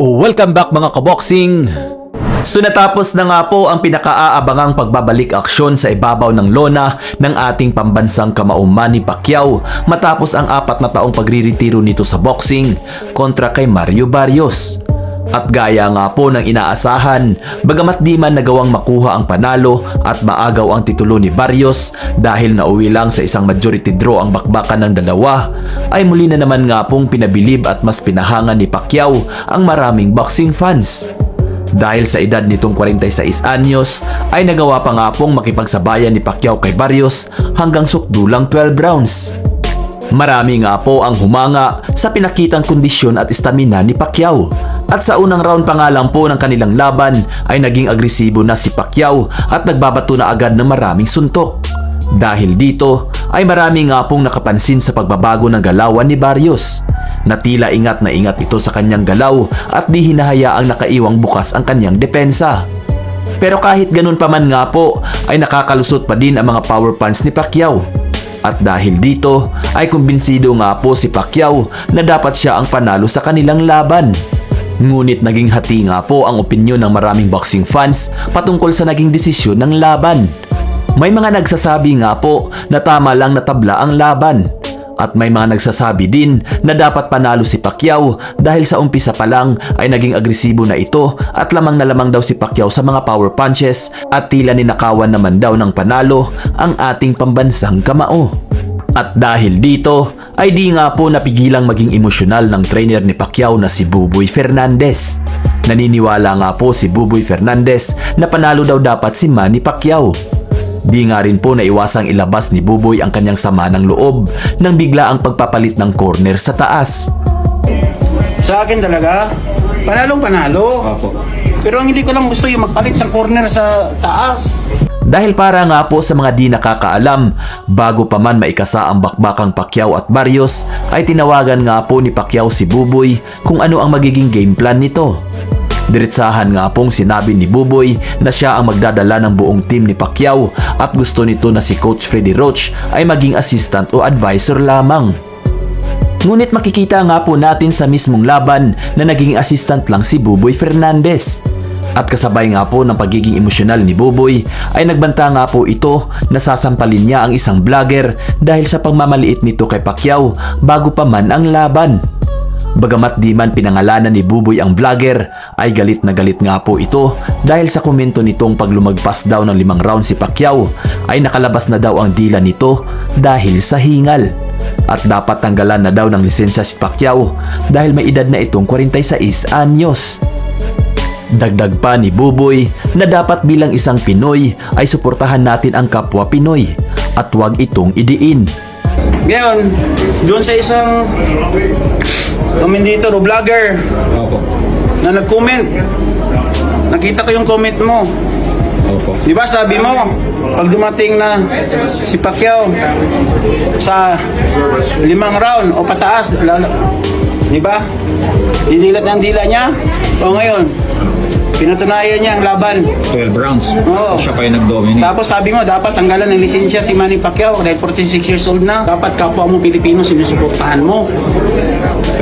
Welcome back mga kaboxing! So natapos na nga po ang pinakaaabangang pagbabalik aksyon sa ibabaw ng lona ng ating pambansang kamao Manny Pacquiao matapos ang apat na taong pagriritiro nito sa boxing kontra kay Mario Barrios. At gaya nga po ng inaasahan, bagamat di man nagawang makuha ang panalo at maagaw ang titulo ni Barrios dahil nauwi lang sa isang majority draw ang bakbakan ng dalawa, ay muli na naman nga pong pinabilib at mas pinahangan ni Pacquiao ang maraming boxing fans. Dahil sa edad nitong 46 anyos, ay nagawa pa nga pong makipagsabayan ni Pacquiao kay Barrios hanggang sukdulang 12 rounds. Marami nga po ang humanga sa pinakitang kondisyon at estamina ni Pacquiao. At sa unang round pa nga lang po ng kanilang laban ay naging agresibo na si Pacquiao at nagbabato na agad ng maraming suntok. Dahil dito ay marami nga pong nakapansin sa pagbabago ng galawan ni Barrios na tila ingat na ingat ito sa kanyang galaw at di hinahayaang nakaiwang bukas ang kanyang depensa. Pero kahit ganun pa man nga po ay nakakalusot pa din ang mga power punch ni Pacquiao. At dahil dito ay kumbinsido nga po si Pacquiao na dapat siya ang panalo sa kanilang laban. Ngunit naging hati nga po ang opinyon ng maraming boxing fans patungkol sa naging desisyon ng laban. May mga nagsasabi nga po na tama lang na tabla ang laban. At may mga nagsasabi din na dapat panalo si Pacquiao dahil sa umpisa pa lang ay naging agresibo na ito at lamang na lamang daw si Pacquiao sa mga power punches at tila ninakawan naman daw ng panalo ang ating pambansang kamao. At dahil dito ay di nga po napigilang maging emosyonal ng trainer ni Pacquiao na si Buboy Fernandez. Naniniwala nga po si Buboy Fernandez na panalo daw dapat si Manny Pacquiao. Di nga rin po naiwasang ilabas ni Buboy ang kanyang sama ng loob nang bigla ang pagpapalit ng corner sa taas. Sa akin talaga, panalong panalo. Opo. Pero ang hindi ko lang gusto yung magpalit ng corner sa taas. Dahil para nga po sa mga di nakakaalam, bago pa man maikasa ang bakbakang Pacquiao at Barrios, ay tinawagan nga po ni Pacquiao si Buboy kung ano ang magiging game plan nito. Diretsahan nga pong sinabi ni Buboy na siya ang magdadala ng buong team ni Pacquiao at gusto nito na si Coach Freddy Roach ay maging assistant o advisor lamang. Ngunit makikita nga po natin sa mismong laban na naging assistant lang si Buboy Fernandez. At kasabay nga po ng pagiging emosyonal ni Buboy ay nagbanta nga po ito na sasampalin niya ang isang vlogger dahil sa pagmamaliit nito kay Pacquiao bago pa man ang laban. Bagamat di man pinangalanan ni Buboy ang vlogger, ay galit na galit nga po ito dahil sa komento nitong paglumagpas daw ng limang round si Pacquiao ay nakalabas na daw ang dila nito dahil sa hingal. At dapat tanggalan na daw ng lisensya si Pacquiao dahil may edad na itong 46 anyos. Dagdag pa ni Buboy na dapat bilang isang Pinoy ay suportahan natin ang kapwa Pinoy at huwag itong idiin. Ngayon, doon sa isang commentator o vlogger na nag-comment, nakita ko yung comment mo. Opo. Di ba sabi mo, pag dumating na si Pacquiao sa limang round o pataas, lalo, di ba? Dinilat ng dila niya. O ngayon, pinatunayan niya ang laban. 12 rounds. Oo. Siya pa yung nag-dominate. Tapos sabi mo, dapat tanggalan ng lisensya si Manny Pacquiao dahil 46 years old na. Dapat kapwa mo Pilipino sinusuportahan mo.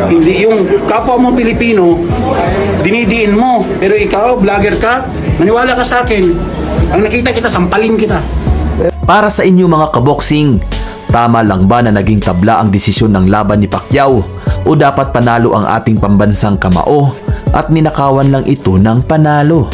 Hindi yung kapwa mo Pilipino, dinidiin mo. Pero ikaw, vlogger ka, maniwala ka sa akin. Ang nakita kita, sampalin kita. Para sa inyo mga kaboksing, tama lang ba na naging tabla ang desisyon ng laban ni Pacquiao o dapat panalo ang ating pambansang kamao at ninakawan lang ito ng panalo?